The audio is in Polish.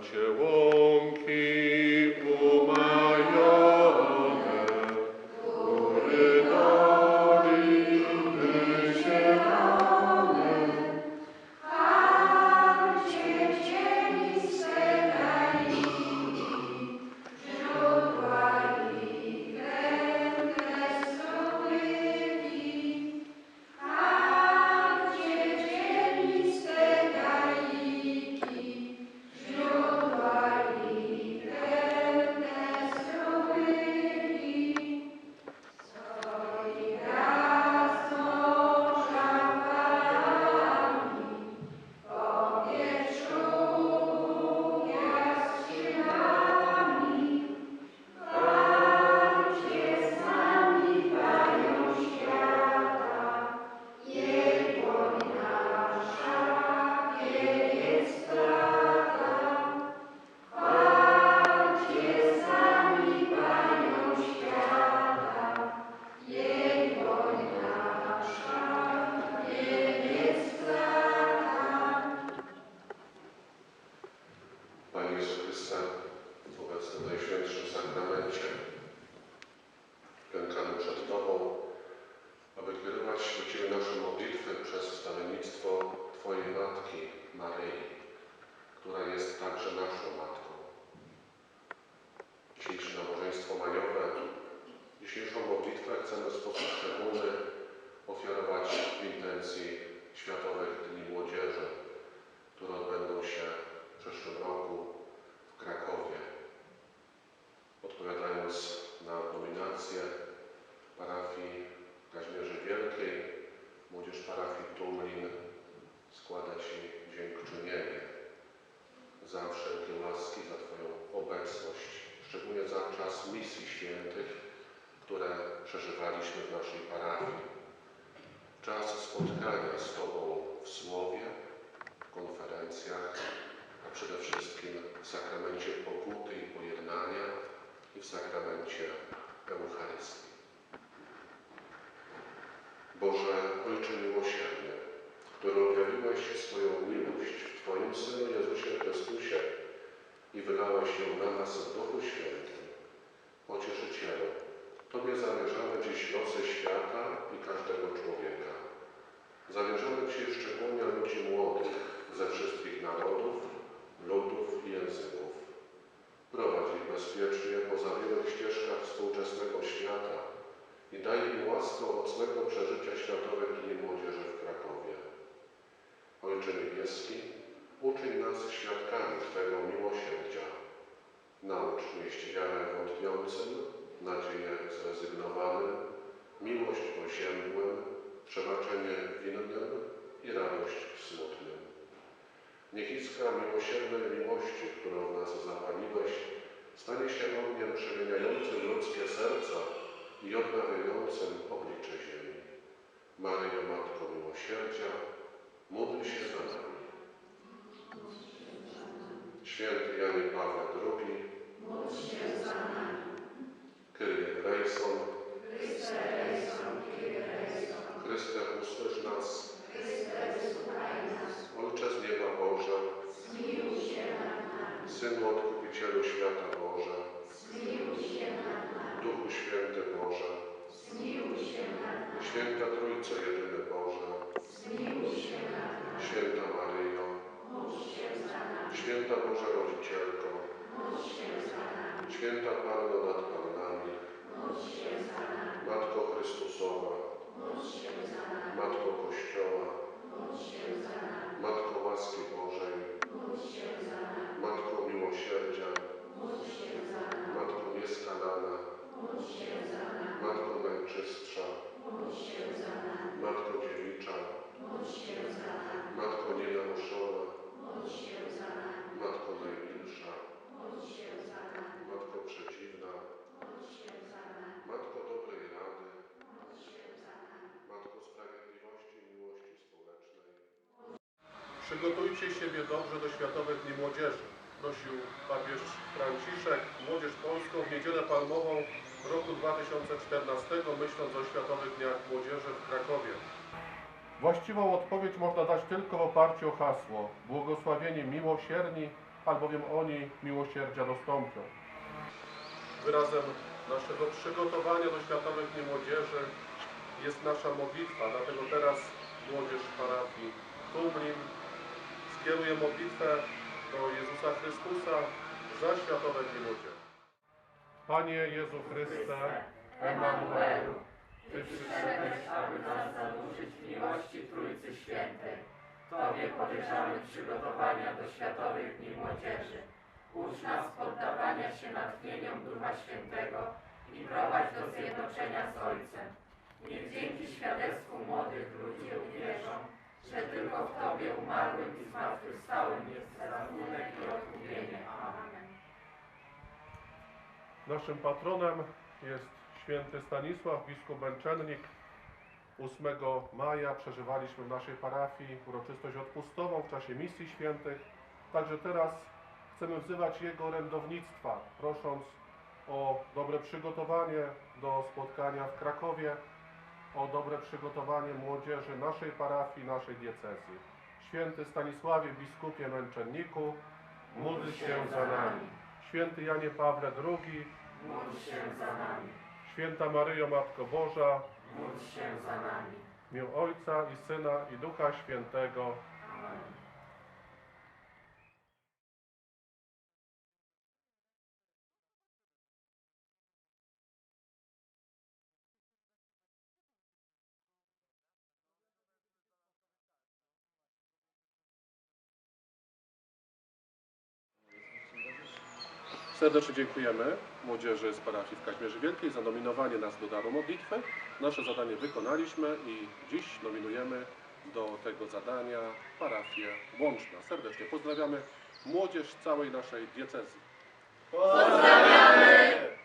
ce om chi Panie Jezu Chryste, obecny w Najświętszym Sakramencie, klękamy przed Tobą, aby kierować do Ciebie nasze modlitwy przez wstawiennictwo Twojej Matki, Maryi, która jest także naszą Matką. Dzisiejsze nabożeństwo majowe, dzisiejszą modlitwę chcemy w sposób szczególny ofiarować w intencji Światowych Dni Młodzieży, które odbędą się w przyszłym roku w Krakowie. Odpowiadając na nominację parafii w Kazimierze Wielkiej, młodzież parafii Tumlin składa Ci dziękczynienie za wszelkie łaski, za Twoją obecność, szczególnie za czas misji świętych, które przeżywaliśmy w naszej parafii. Czas spotkania z Tobą w Słowie, w konferencjach, a przede wszystkim w sakramencie pokuty i pojednania i w sakramencie Eucharystii. W Twoim Synu Jezusie Chrystusie i wylałeś ją na nas w Duchu Świętym, Pocieszycielu, Tobie zawierzamy dziś losy świata i każdego człowieka. Zawierzamy Ci szczególnie ludzi młodych ze wszystkich narodów, ludów i języków. Prowadź ich bezpiecznie po zawiłych ścieżkach współczesnego świata i daj im łaskę owocnego przeżycia Światowych Dni Młodzieży w Krakowie. Ojcze Niebieski, uczyń nas świadkami Twego miłosierdzia. Naucz nieść wiarę wątpiącym, nadzieję zrezygnowanym, miłość oziębłym, przebaczenie winnym i radość smutnym. Niech iskra miłosiernej miłości, którą w nas zapaliłeś, stanie się ogniem przemieniającym ludzkie serca i odnawiającym oblicze ziemi. Maryjo, Matko Miłosierdzia, módl się za nami. Święty Janie Pawle II, Módl się za nami. Kyrie eleison, Chryste eleison, Kyrie eleison. Chryste usłysz nas, Chryste wysłuchaj nas. Ojcze z nieba Boże, Zmiłuj się nad nami. Synu Odkupicielu świata Boże, Zmiłuj się nad nami. Duchu Święty Boże, Zmiłuj się nad nami. Święta Trójco Jedyny Boże, Zmiłuj się nad nami. Święta Maryjo, Módl się za nami. Święta Boża Rodzicielko, Módl się za nami. Święta Panno nad Pannami, Módl się za nami. Matko Chrystusowa, Módl się za nami. Matko Kościoła, Módl się za nami. Matko łaski Bożej, Módl się za nami. Matko miłosierdzia, Módl się za nami. Matko nieskalana, Módl się za nami. Matko najczystsza, Módl się za nami. Matko dziewicza, Módl się za nami. Matko nienaruszona, Módl się za nami. Matko najmilsza, Módl się za nami. Matko przeciwna, Módl się za nami. Matko dobrej rady, Módl się za nami. Matko sprawiedliwości i miłości społecznej. Przygotujcie siebie dobrze do Światowych Dni Młodzieży. Prosił papież Franciszek młodzież polską w Niedzielę Palmową roku 2014, myśląc o Światowych Dniach Młodzieży w Krakowie. Właściwą odpowiedź można dać tylko w oparciu o hasło błogosławieni miłosierni, albowiem oni miłosierdzia dostąpią. Wyrazem naszego przygotowania do Światowych Dni Młodzieży jest nasza modlitwa, dlatego teraz młodzież parafii Tumlin skieruje modlitwę do Jezusa Chrystusa za Światowe Dni Młodzieży. Panie Jezu Chryste, Emanuelu, Ty przyszedłeś, aby nas zanurzyć w miłości Trójcy Świętej. Tobie powierzamy przygotowania do Światowych Dni Młodzieży. Ucz nas poddawania się natchnieniom Ducha Świętego i prowadź do zjednoczenia z Ojcem. Niech dzięki świadectwu młodych ludzi uwierzą, że tylko w Tobie umarłym i zmartwychwstałym jest rachunek i odkupienie. Amen. Naszym patronem jest święty Stanisław, biskup męczennik. 8 maja przeżywaliśmy w naszej parafii uroczystość odpustową w czasie misji świętych. Także teraz chcemy wzywać jego orędownictwa, prosząc o dobre przygotowanie do spotkania w Krakowie, o dobre przygotowanie młodzieży naszej parafii, naszej diecezji. Święty Stanisławie, biskupie męczenniku, módl się za nami. Święty Janie Pawle II, Módl się za nami. Święta Maryjo Matko Boża, Módl się za nami. w imię Ojca i Syna i Ducha Świętego. Serdecznie dziękujemy młodzieży z parafii w Kaźmierzy Wielkiej za nominowanie nas do daru modlitwy. Nasze zadanie wykonaliśmy i dziś nominujemy do tego zadania parafię Łączna. Serdecznie pozdrawiamy młodzież całej naszej diecezji. Pozdrawiamy!